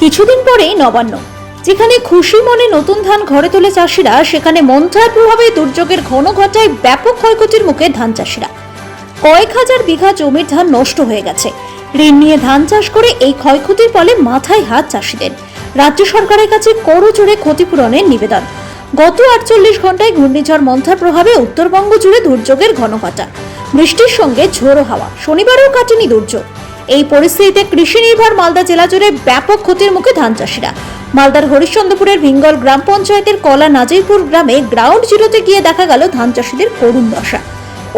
কিছুদিন পরেই নবান্ন, যেখানে খুশি মনে নতুন ধান ঘরে তোলে চাষিরা, সেখানে মন্থার প্রভাবে দুর্যোগের ঘন ঘটায় ব্যাপক ক্ষয়ক্ষতির মুখে ধান চাষিরা। কয়েক হাজার বিঘা জমির ধান নষ্ট হয়ে গেছে। ঋণ নিয়ে ধান চাষ করে এই ক্ষয়ক্ষতির ফলে মাথায় হাত চাষিদের। রাজ্য সরকারের কাছে করো জোরে ক্ষতিপূরণের নিবেদন। গত আটচল্লিশ ঘন্টায় ঘূর্ণিঝড় মন্থার প্রভাবে উত্তরবঙ্গ জুড়ে দুর্যোগের ঘনঘটা বৃষ্টির সঙ্গে ঝোড়ো হাওয়া। শনিবারেও কাটেনি দুর্যোগ। এই পরিস্থিতিতে কৃষি নির্ভর মালদা জেলা জুড়ে ব্যাপক ক্ষতির মুখে ধান চাষিরা। মালদার হরিশ্চন্দ্রপুরের ভিঙ্গল গ্রাম পঞ্চায়েতের কলা নাজিরপুর গ্রামে গ্রাউন্ড জিরোতে গিয়ে দেখা গেল ধান চাষিদের করুণ দশা।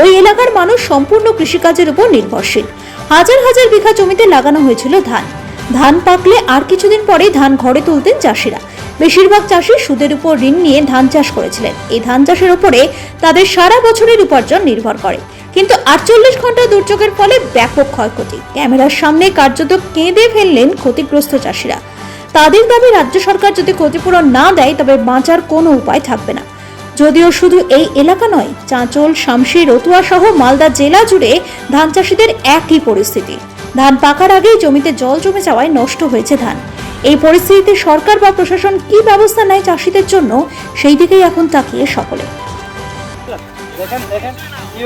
ওই এলাকার মানুষ সম্পূর্ণ কৃষিকাজের উপর নির্ভরশীল। হাজার হাজার বিঘা জমিতে লাগানো হয়েছিল ধান। ধান পাকলে আর কিছুদিন পরেই ধান ঘরে তুলতেন চাষিরা। বেশিরভাগ চাষি সুদের উপর ঋণ নিয়ে ধান চাষ করেছিলেন। এই ধান চাষের উপরে তাদের সারা বছরের উপার্জন নির্ভর করে। কিন্তু আটচল্লিশ ঘণ্টা দুর্যোগের ফলে ব্যাপক ক্ষয়ক্ষতি। ক্যামেরার সামনে কার্যত কেঁদে ফেললেন ক্ষতিগ্রস্ত চাষিরা। তাদের দাবি, রাজ্য সরকার যদি ক্ষতিপূরণ না দেয়, তবে বাঁচার কোনো উপায় থাকবে না। যদিও শুধু এই এলাকা নয়, চাঁচল শামশি রতুয়া সহ মালদা জেলা জুড়ে ধান চাষিদের একই পরিস্থিতি। ধান পাকার আগেই জমিতে জল জমে যাওয়ায় নষ্ট হয়েছে ধান। এই পরিস্থিতিতে সরকার বা প্রশাসন কি ব্যবস্থা নেয় চাষিদের জন্য, সেই দিকেই এখন তাকিয়ে সকলে। দেখেন দেখেন।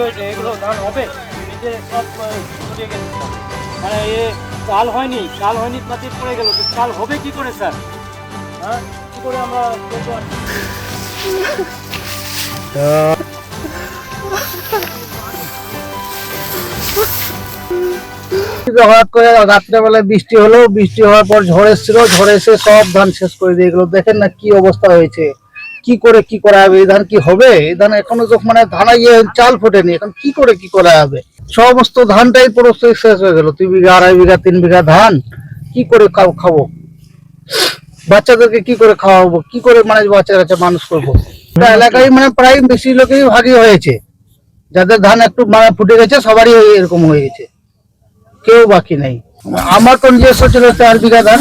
হয়েছে, এগুলো ধান হবে। নিচে সব গেছে। মানে এ চাল হয়নি চাল হয়নি মাটি পড়ে গেল। তো চাল হবে কি করে, স্যার? হ্যাঁ? কি করে আমরা বৃষ্টি হলো, বৃষ্টি হওয়ার পর ঝড় এসেছিল, ঝড় এসে সব ধান শেষ করে দিয়ে গেলো। দেখেন না কি অবস্থা হয়েছে। কি করে কি করা হবে? এই ধান কি হবে? এই ধান এখনও মানে ধানা ইয়ে চাল ফোটেনি, এখন কি করে কি করা হবে? সমস্ত ধানটাই পুরো শেষ হয়ে গেল। দুই বিঘা, আড়াই বিঘা, তিন বিঘা ধান কি করে খাব? বাচ্চাদেরকে কি করে খাওয়াবো? কি করে মানে বাচ্চা কাচ্চা মানুষ করব? এলাকায় মানে প্রায় বেশি লোকেই ভাগই হয়েছে। যাদের ধান একটু মানে ফুটে গেছে, সবারই এরকম হয়ে গেছে। কেউ বাকি নেই। আমার তো নিজস্ব ছিল চার বিঘা ধান।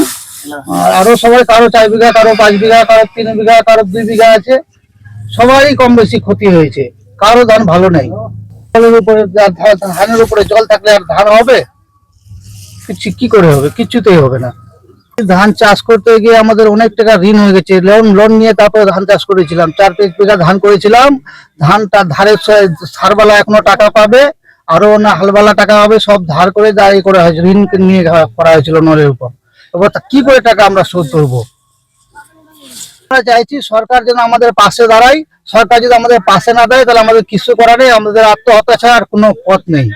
আর সবাই, কারও চার বিঘা, কারও পাঁচ বিঘা, কারও তিন বিঘা, কারও দুই বিঘা আছে। সবারই কম বেশি ক্ষতি হয়েছে। কারও ধান ভালো নেই। উপরে ধানের উপরে জল থাকলে আর ধান হবে? কিছু কি করে হবে? কিচ্ছুতেই হবে না। ধান চাষ করতে গিয়ে আমাদের অনেক টাকা ঋণ হয়ে গেছে। লোন লোন নিয়ে তারপরে ধান চাষ করেছিলাম। চার পাঁচ বিঘা ধান করেছিলাম। ধানটা ধারের স- সারবালা এখনও টাকা পাবে। আরও না হালবালা টাকা হবে, সব ধার করে দাঁড়িয়ে করা হয়েছে। ঋণ নিয়ে করা হয়েছিল নলের উপর। এবার তা কি করে টাকা আমরা শোধ করব? আমরা চাইছি সরকার যেন আমাদের পাশে দাঁড়ায় সরকার যদি আমাদের পাশে না দেয় তাহলে আমাদের কিছু করার নেই আমাদের আত্মহত্যা ছাড়া আর কোনো পথ নেই।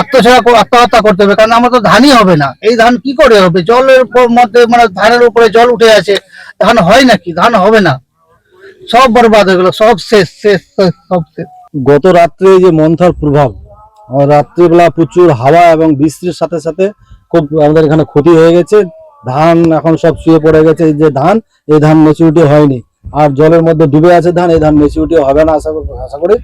আত্মছাড়া আত্মহত্যা করতে হবে কারণ আমাদের ধানই হবে না। এই ধান কি করে হবে? জলের মধ্যে মানে ধানের উপরে জল উঠে আছে ধান হয় নাকি? ধান হবে না। সব বরবাদ হয়ে গেলো সব শেষ শেষ, সব শেষ। গত রাত্রে যে মন্থার প্রভাব রাত্রিবেলা প্রচুর হাওয়া এবং বৃষ্টির সাথে সাথে খুব আমাদের এখানে ক্ষতি হয়ে গেছে। ধান এখন সব শুয়ে পড়ে গেছে যে ধান, এই ধান মেচুরিটি হয়নি। আর জলের মধ্যে ডুবে আছে ধান, এই ধান মেচুরিটি হবে না আশা করি- আশা করি।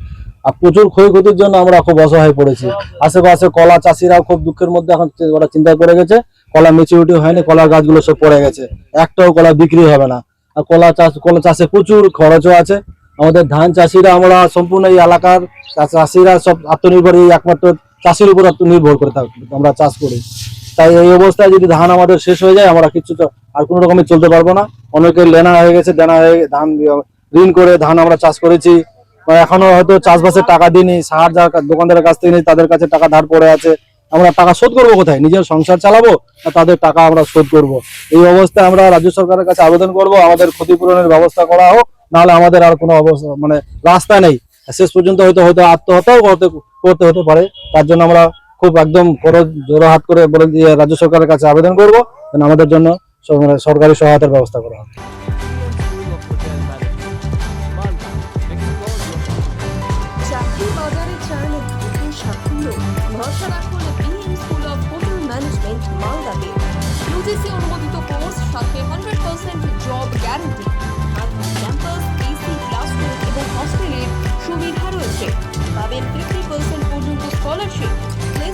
আর প্রচুর ক্ষয়ক্ষতির জন্য আমরা খুব অসহায় পড়েছি। আশেপাশে কলা চাষিরাও খুব দুঃখের মধ্যে এখন ওরা চিন্তা করে গেছে, কলা মেচুরিটি হয়নি, কলার গাছগুলো সব পড়ে গেছে। একটাও কলা বিক্রি হবে না। আর কলা চাষ, কলা চাষে প্রচুর খরচও আছে। আমাদের ধান চাষিরা আমরা সম্পূর্ণ এই এলাকার চাষিরা সব আত্মনির্ভর, এই একমাত্র চাষির উপর আত্মনির্ভর করে আমরা চাষ করি। তাই এই অবস্থায় যদি ধান আমাদের শেষ হয়ে যায়, আমরা কিছু আর কোনো রকমে চলতে পারব না। অনেকে লেনা হয়ে গেছে, দেনা হয়ে ধান ঋণ করে ধান আমরা চাষ করেছি। এখনও হয়তো চাষবাসের টাকা দিইনি, সার যার দোকানদারের কাছ থেকে তাদের কাছে টাকা ধার পড়ে আছে। আমরা টাকা শোধ করব কোথায়? নিজের সংসার চালাবো না তাদের টাকা আমরা শোধ করব? এই অবস্থায় আমরা রাজ্য সরকারের কাছে আবেদন করব, আমাদের ক্ষতিপূরণের ব্যবস্থা করা হোক, নাহলে আমাদের আর কোনো অবস্থা মানে রাস্তা নেই। শেষ পর্যন্ত হয়তো হয়তো আত্মহত্যাও করতে করতে হতে পারে। তার জন্য আমরা খুব একদম বড় জোড়ো হাত করে বলে দিয়ে রাজ্য সরকারের কাছে আবেদন করব। আমাদের জন্য সরকারি সহায়তার ব্যবস্থা করা হস্টেলের সুবিধা রয়েছে। পাবেন ফিফটি পার্সেন্ট পর্যন্ত স্কলারশিপ